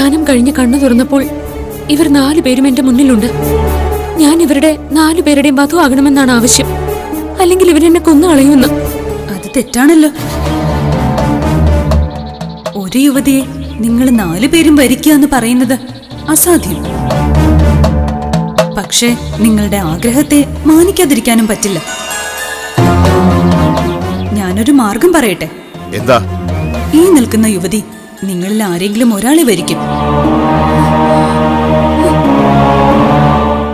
കഴിഞ്ഞ് കണ്ണു തുറന്നപ്പോൾ ഇവർ നാലു പേരും എന്റെ മുന്നിലുണ്ട്. ഞാൻ ഇവരുടെ നാലു പേരുടെയും വധു ആകണമെന്നാണ് ആവശ്യം. അല്ലെങ്കിൽ ഇവരെന്നെ കൊന്നു കളയുമെന്ന്. അത് തെറ്റാണല്ലോ. ഒരു യുവതിയെ നിങ്ങൾ നാലു പേരും വരിക്കുക എന്ന് പറയുന്നത് അസാധ്യം. പക്ഷേ നിങ്ങളുടെ ആഗ്രഹത്തെ മാനിക്കാതിരിക്കാനും പറ്റില്ല. ഞാനൊരു മാർഗം പറയട്ടെ. എന്താ? ഈ നിൽക്കുന്ന യുവതി നിങ്ങളിൽ ആരെങ്കിലും ഒരാളെ വരിക്കും.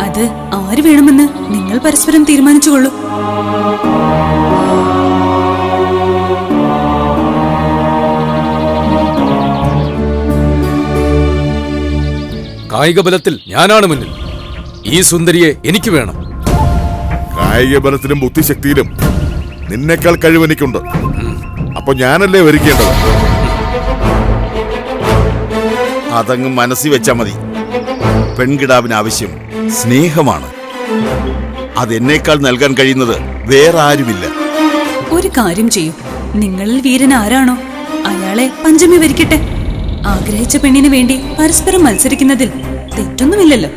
അത് ആര് വേണമെന്ന് നിങ്ങൾ പരസ്പരം തീരുമാനിച്ചുകൊള്ളൂ. കായിക ബലത്തിൽ ഞാനാണ് മുന്നിൽ. ഈ സുന്ദരിയെ എനിക്ക് വേണം. കായിക ബലത്തിലും ബുദ്ധിശക്തിയിലും നിന്നേക്കാൾ കഴിവെനിക്കുണ്ട് അപ്പൊ ഞാനല്ലേ വരിക്കേണ്ടത്? അതങ്ങ് മനസ്സിൽ വെച്ചാൽ മതി. പെൺകിടാവിന് ആവശ്യം സ്നേഹമാണ്. അതെന്നേക്കാൾ നൽകാൻ കഴിയുന്നത് വേറെ ആരുമില്ല ഒരു കാര്യം ചെയ്യൂ. നിങ്ങളിൽ വീരൻ ആരാണോ? അയാളെ പഞ്ചമി വരിക്കട്ടെ. ആഗ്രഹിച്ച പെണ്ണിന് വേണ്ടി പരസ്പരം മത്സരിക്കുന്നതിൽ തെറ്റൊന്നുമില്ലല്ലോ.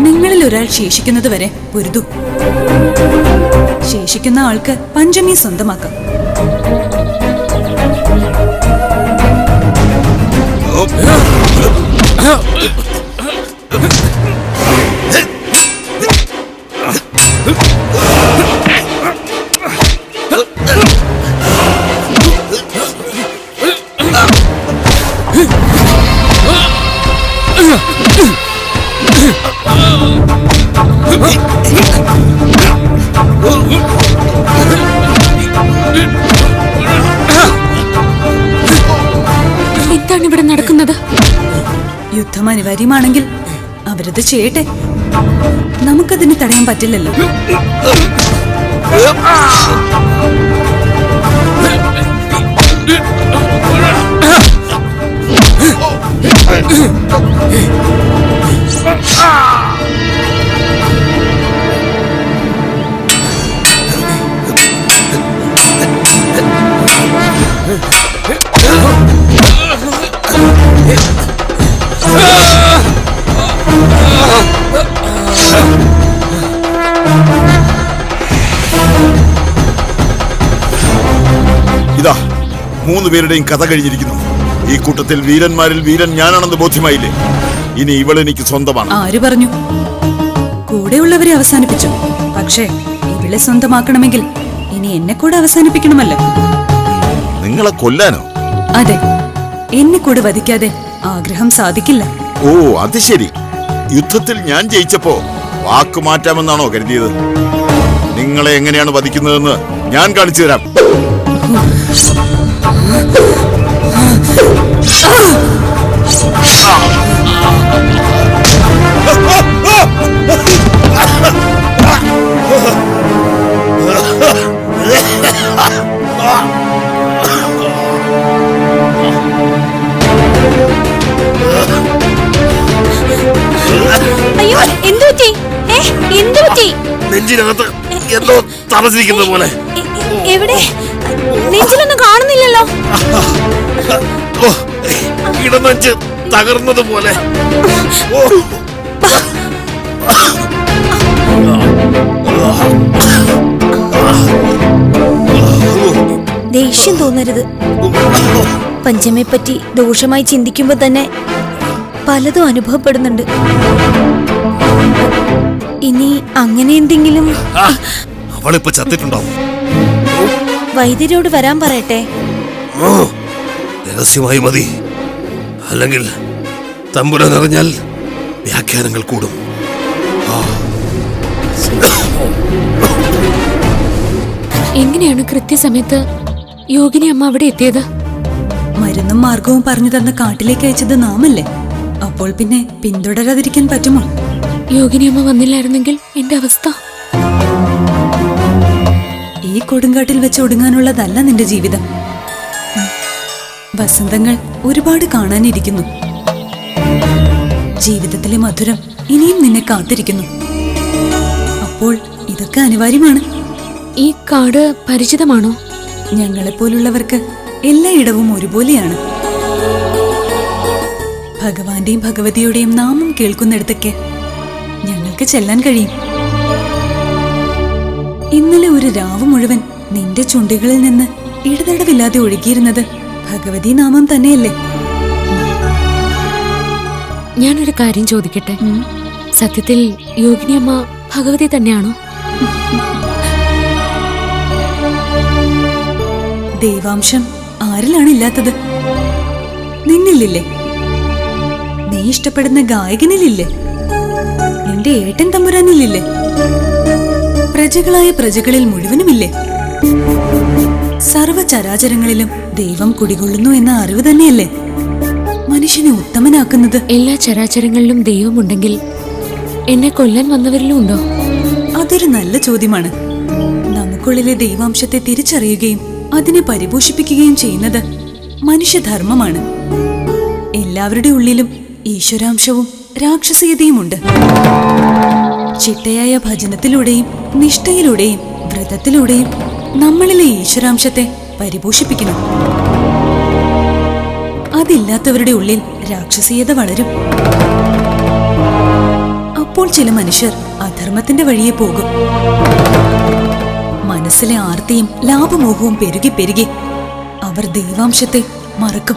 നിങ്ങളിൽ ഒരാൾ ശേഷിക്കുന്നത് വരെ പൊരുതു. ശേഷിക്കുന്ന ആൾക്ക് പഞ്ചമി സ്വന്തമാക്കാം. Huh? യുദ്ധം അനിവാര്യമാണെങ്കിൽ അവരത് ചെയ്യട്ടെ. നമുക്കതിന് തടയാൻ പറ്റില്ലല്ലോ. ഇതാ മൂന്ന് പേരുടെയും കഥ കഴിഞ്ഞിരിക്കുന്നു. ഈ കൂട്ടത്തിൽ വീരന്മാരിൽ വീരൻ ഞാനാണെന്ന് ബോധ്യമായില്ലേ? ഇനി ഇവൾ എനിക്ക് സ്വന്തമാണ്. ആര് പറഞ്ഞു? കൂടെയുള്ളവരെ അവസാനിപ്പിച്ചു. പക്ഷേ ഇവളെ സ്വന്തമാക്കണമെങ്കിൽ ഇനി എന്നെ കൂടെ അവസാനിപ്പിക്കണമല്ലോ. നിങ്ങളെ കൊല്ലാനോ? അതെ. എന്നെ കൂടെ വധിക്കാതെ ആഗ്രഹം സാധിക്കില്ല. ഓ അത് ശരി. യുദ്ധത്തിൽ ഞാൻ ജയിച്ചപ്പോ വാക്ക് മാറ്റാമെന്നാണോ കരുതിയത്? നിങ്ങളെ എങ്ങനെയാണ് വധിക്കുന്നതെന്ന് ഞാൻ കാണിച്ചു തരാം. നെഞ്ചിനകത്ത് എന്തോ തറച്ചിരിക്കുന്ന പോലെ. എവിടെ? നെഞ്ചിലൊന്നും കാണുന്നില്ലല്ലോ. ഓ, തകർന്നതുപോലെ തകർന്നത് പോലെ. ദേഷ്യം തോന്നരുത്. പഞ്ചമയെ പറ്റി ദോഷമായി ചിന്തിക്കുമ്പോ തന്നെ പലതും അനുഭവപ്പെടുന്നുണ്ട്. ഇനി അങ്ങനെ എന്തെങ്കിലും അവളിപ്പോ ചത്തിട്ടുണ്ടാവും. വൈദ്യരോട് വരാൻ പറയട്ടെ. ഓ രഹസ്യമായി മതി. അല്ലെങ്കിൽ തമ്പുരാൻ നിറഞ്ഞാൽ വ്യാഖ്യാനങ്ങൾ കൂടും. എങ്ങനെയാണ് കൃത്യസമയത്ത് യോഗിനി അമ്മ അവിടെ എത്തിയത്? മരുന്നും മാർഗവും പറഞ്ഞു തന്ന കാട്ടിലേക്ക് അയച്ചത് നാമല്ലേ? അപ്പോൾ പിന്നെ പിന്തുടരാതിരിക്കാൻ പറ്റുമോ? യോഗിനി അമ്മ വന്നില്ലായിരുന്നെങ്കിൽ എന്റെ അവസ്ഥ? ഈ കൊടുങ്കാട്ടിൽ വെച്ച് ഒടുങ്ങാനുള്ളതല്ല നിന്റെ ജീവിതം. വസന്തങ്ങൾ ഒരുപാട് കാണാനിരിക്കുന്നു. ജീവിതത്തിലെ മധുരം ഇനിയും നിന്നെ കാത്തിരിക്കുന്നു. അപ്പോൾ ഇതൊക്കെ അനിവാര്യമാണ്. ഈ കാട് പരിചിതമാണോ? ഞങ്ങളെപ്പോലുള്ളവർക്ക് എല്ലായിടവും ഒരുപോലെയാണ്. ഭഗവാന്റെയും ഭഗവതിയുടെയും നാമം കേൾക്കുന്നിടത്തൊക്കെ ഞങ്ങൾക്ക് ചെല്ലാൻ കഴിയും. ഇന്നലെ ഒരു രാവ് മുഴുവൻ നിന്റെ ചുണ്ടികളിൽ നിന്ന് ഇടതടവില്ലാതെ ഒഴുകിയിരുന്നത് ഭഗവതി നാമം തന്നെയല്ലേ? ഞാനൊരു കാര്യം ചോദിക്കട്ടെ? സത്യത്തിൽ യോഗിനിയമ്മ ഭഗവതി തന്നെയാണോ? ദൈവാംശം ആരിലാണ് ഇല്ലാത്തത്? നിന്നില്ലേ നീ ഇഷ്ടപ്പെടുന്ന ഗായകനിലില്ലേ നിന്റെ ഏട്ടൻ തമ്പുരാനിലില്ലേ പ്രജകളായ പ്രജകളിൽ മുഴുവനുമില്ലേ? സർവചരാചരങ്ങളിലും ദൈവം കുടികൊള്ളുന്നു എന്ന അറിവ് തന്നെയല്ലേ? മനുഷ്യനെ ഉത്തമനാക്കുന്നത്. എല്ലാ ചരാചരങ്ങളിലും ദൈവമുണ്ടെങ്കിൽ എന്നെ കൊല്ലാൻ വന്നവരിലും ഉണ്ടോ? അതൊരു നല്ല ചോദ്യമാണ്. നമുക്കുള്ളിലെ ദൈവാംശത്തെ തിരിച്ചറിയുകയും അതിനെ പരിപോഷിപ്പിക്കുകയും ചെയ്യുന്നത് മനുഷ്യധർമ്മമാണ്. എല്ലാവരുടെ ഉള്ളിലും ഈശ്വരാംശവും രാക്ഷസീയതയുമുണ്ട്. ചിട്ടയായ ഭജനത്തിലൂടെയും നിഷ്ഠയിലൂടെയും വ്രതത്തിലൂടെയും നമ്മളിലെ ഈശ്വരാംശത്തെ പരിപോഷിപ്പിക്കുന്നു. അതില്ലാത്തവരുടെ ഉള്ളിൽ രാക്ഷസീയത വളരും. അപ്പോൾ ചില മനുഷ്യർ അധർമ്മത്തിന്റെ വഴിയെ പോകും. മനസ്സിലെ ആർത്തിയും ലാഭമോഹവും പെരുകി പെരുകി അവർ ദൈവാംശത്തെ മറക്കും.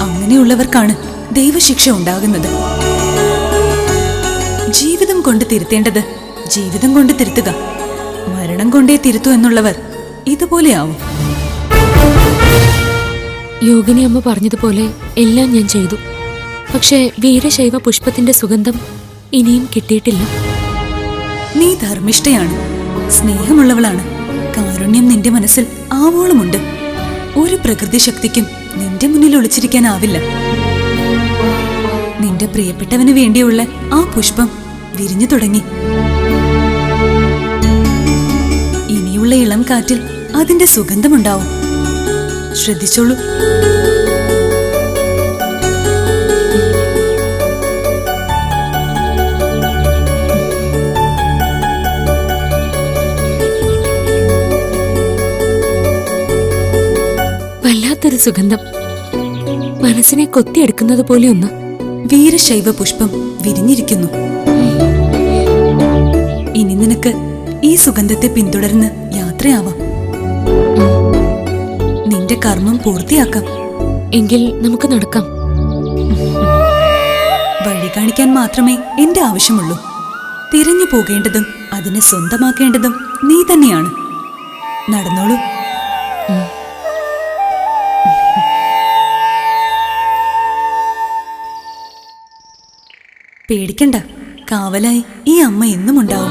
അങ്ങനെയുള്ളവർക്കാണ് ദൈവശിക്ഷ ഉണ്ടാകുന്നത്. ജീവിതം കൊണ്ട് തിരുത്തേണ്ടത് ജീവിതം കൊണ്ട് തിരുത്തുക. മരണം കൊണ്ടേ തിരുത്തു എന്നുള്ളവർ ഇതുപോലെയാവും. യോഗിനി അമ്മ പറഞ്ഞതുപോലെ എല്ലാം ഞാൻ ചെയ്തു. പക്ഷേ വീരശൈവ പുഷ്പത്തിന്റെ സുഗന്ധം ഇനിയും കിട്ടിയിട്ടില്ല. നീ ധർമ്മിഷ്ഠയാണ്. സ്നേഹമുള്ളവളാണ്. കാരുണ്യം നിന്റെ മനസ്സിൽ ആവോളമുണ്ട്. ഒരു പ്രകൃതി ശക്തിക്കും നിന്റെ മുന്നിൽ ഒളിച്ചിരിക്കാനാവില്ല. നിന്റെ പ്രിയപ്പെട്ടവന് വേണ്ടിയുള്ള ആ പുഷ്പം വിരിഞ്ഞു തുടങ്ങി. ഇനിയുള്ള ഇളം കാറ്റിൽ അതിന്റെ സുഗന്ധമുണ്ടാവും. ശ്രദ്ധിച്ചോളൂ. വല്ലാത്തൊരു സുഗന്ധം. മനസ്സിനെ കൊത്തിയെടുക്കുന്നത് പോലെ ഒന്ന്. വീരശൈവ പുഷ്പം വിരിഞ്ഞിരിക്കുന്നു. ഇനി നിനക്ക് ഈ സുഗന്ധത്തെ പിന്തുടർന്ന് യാത്രയാവാം. നിന്റെ കർമ്മം പൂർത്തിയാക്കാം. എങ്കിൽ നമുക്ക് നടക്കാം. വഴി കാണിക്കാൻ മാത്രമേ എന്റെ ആവശ്യമുള്ളൂ. തിരഞ്ഞു പോകേണ്ടതും അതിനെ സ്വന്തമാക്കേണ്ടതും നീ തന്നെയാണ്. നടന്നോളൂ. പേടിക്കണ്ട. കാവലായി ഈ അമ്മ എന്നും ഉണ്ടാവും